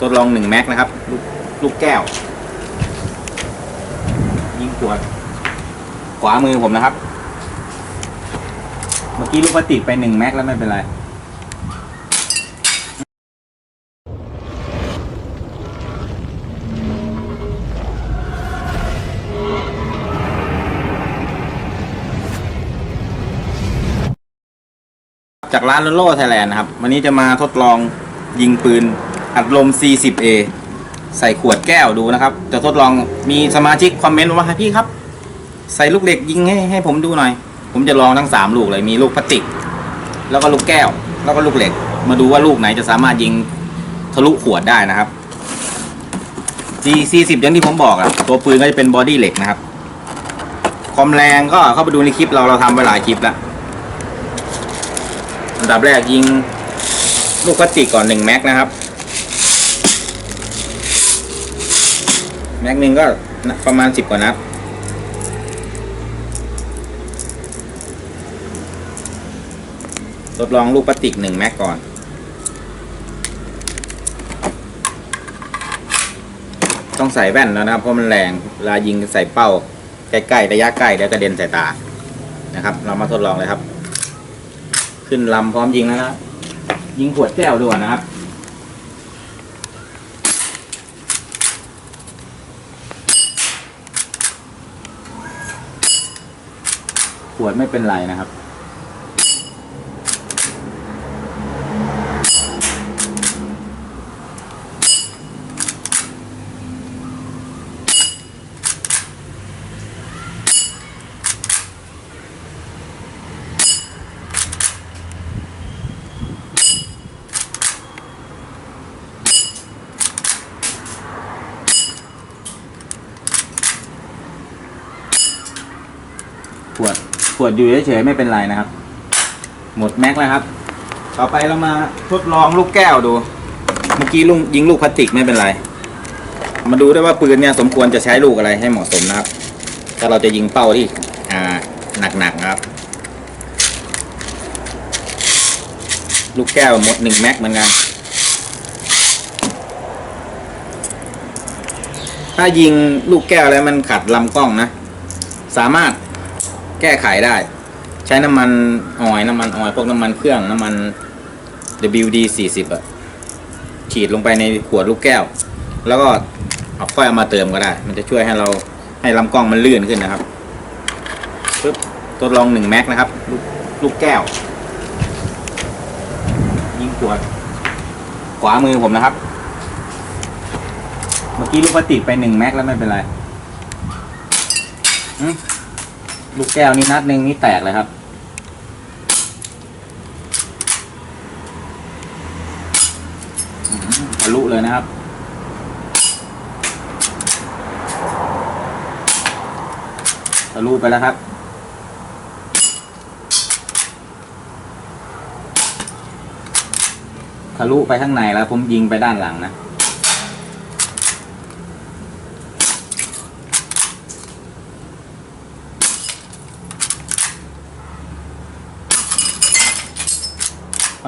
ทดลองหนึ่งแม็กนะครับ ลูกลูกแก้ว ยิงขวด ขวามือผมนะครับ เมื่อกี้ลูกพลาสติกไปหนึ่งแม็กแล้วไม่เป็นไรจากร้านโลโล่ไทยแลนด์นะครับ วันนี้จะมาทดลองยิงปืน อัดลม 40A ใส่ขวดแก้วดูนะครับ จะทดลองมีสมาชิกคอมเมนต์ว่าพี่ครับ ใส่ลูกเหล็กยิงให้ให้ผมดูหน่อย ผมจะลองทั้ง 3 ลูกเลย มีลูกพลาสติก แล้วก็ลูกแก้ว แล้วก็ลูกเหล็ก มาดูว่าลูกไหนจะสามารถยิงทะลุขวดได้นะครับ G40 อย่างที่ผมบอกอะตัวปืนก็จะเป็นบอดี้เหล็กนะครับ ความแรงก็เข้าไปดูในคลิปเราเราทำไปหลายคลิปแล้วอันดับแรกยิงลูกพลาสติกก่อนหนึ่งแม็กนะครับ แม็กหนึ่งก็ประมาณสิบกว่านัดทดลองลูกพลาติกหนึ่งแม็กก่อนต้องใส่แว่นแล้วนะครับเพราะมันแรงเวลายิงใส่เป้าใกล้ๆระยะใกล้แล้วกระเด็นใส่ตานะครับ เรามาทดลองเลยครับ ขึ้นลำพร้อมยิงแล้วนะยิงขวดแก้วด้วยนะครับ ขวดไม่เป็นไรนะครับขวด ขวดอยู่เฉยๆไม่เป็นไรนะครับ หมดแม็กแล้วครับ ต่อไปเรามาทดลองลูกแก้วดู เมื่อกี้ลุงยิงลูกพลาสติกไม่เป็นไร มาดูได้วยว่าปืนเนี่ยสมควรจะใช้ลูกอะไรให้เหมาะสมนะครับ ถ้าเราจะยิงเป้าที่อ่าหนักๆนะครับ ลูกแก้วหมดหนึ่งแม็กเหมือนกันถ้ายิงลูกแก้วแล้วมันขัดลำกล้องนะ สามารถ แก้ไขได้ ใช้น้ำมันออยน้ำมันออยพวกน้ำมันเครื่องน้ำมัน WD 40อะฉีดลงไปในขวดลูกแก้ว แล้วก็เอาค่อยเอามาเติมก็ได้ มันจะช่วยให้เราให้ลำกล้องมันลื่นขึ้นนะครับปึ๊บทดลองหนึ่งแม็กนะครับลูกลูกแก้ว ยิงขวด ขวามือผมนะครับ เมื่อกี้ลูกพลาสติกไปหนึ่งแม็กแล้วไม่เป็นไรอืม ลูกแก้วนี่นัดหนึ่งนี่แตกเลยครับทะลุเลยนะครับ ทะลุไปแล้วครับ ทะลุไปข้างในแล้วผมยิงไปด้านหลังนะ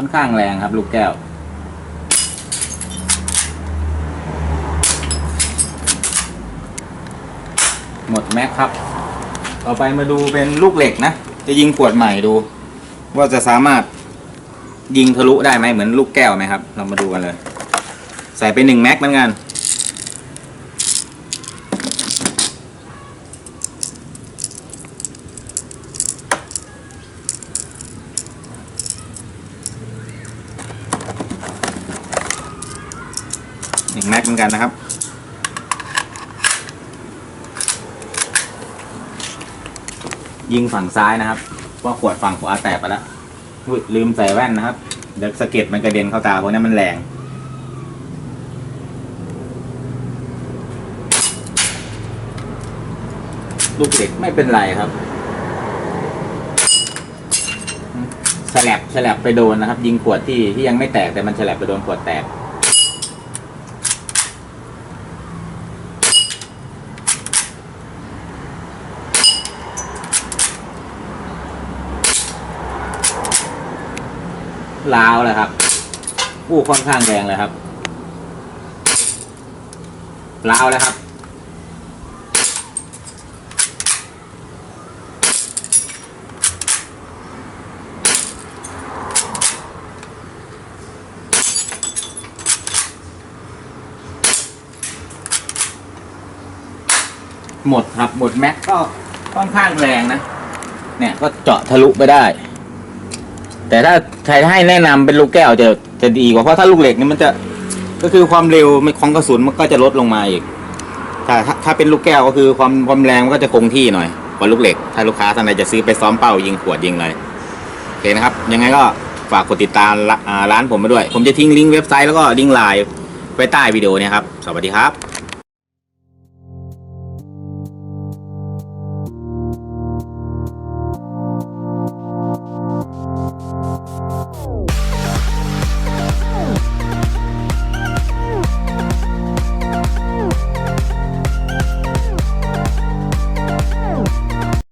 ค่อนข้างแรงครับ ลูกแก้ว หมดแม็กครับ ต่อไปมาดูเป็นลูกเหล็กนะ จะยิงขวดใหม่ดู ว่าจะสามารถยิงทะลุได้ไหมเหมือนลูกแก้วไหมครับ เรามาดูกันเลย ใส่ไปหนึ่งแม็กเหมือนกัน หนึ่งแม็กเหมือนกันนะครับ ยิงฝั่งซ้ายนะครับเพราขวดฝั่งขวาแตกไปแล้วลืมใส่แว่นนะครับเดี๋ยวสะเก็ดมันกระเด็นเข้าตาเพราะนั้นมันแรงลูกเด็กไม่เป็นไรครับฉลับฉลับไปโดนนะครับ ยิงขวดที่ที่ยังไม่แตกแต่มันฉลับไปโดนขวดแตก ลาวเลยครับอู้ค่อนข้างแรงเลยครับลาวแล้วครับ หมดครับหมดแม็กก็ค่อนข้างแรงนะ เนี่ยก็เจาะทะลุไปได้ แต่ถ้าใครให้แนะนำเป็นลูกแก้วจะจะดีกว่าเพราะถ้าลูกเหล็กนี่มันจะก็คือความเร็วของกระสุนมันก็จะลดลงมาอีกแต่ถ้าถ้าเป็นลูกแก้วก็คือความความแรงมันก็จะคงที่หน่อยกว่าลูกเหล็ก ถ้าลูกค้าท่านใดจะซื้อไปซ้อมเป้ายิงขวดยิงอะไรโอเคนะครับ ยังไงก็ฝากกดติดตามร้านผมมาด้วย ผมจะทิ้งลิงก์เว็บไซต์แล้วก็ลิงก์ไลน์ไว้ใต้วิดีโอนี้ครับ สวัสดีครับ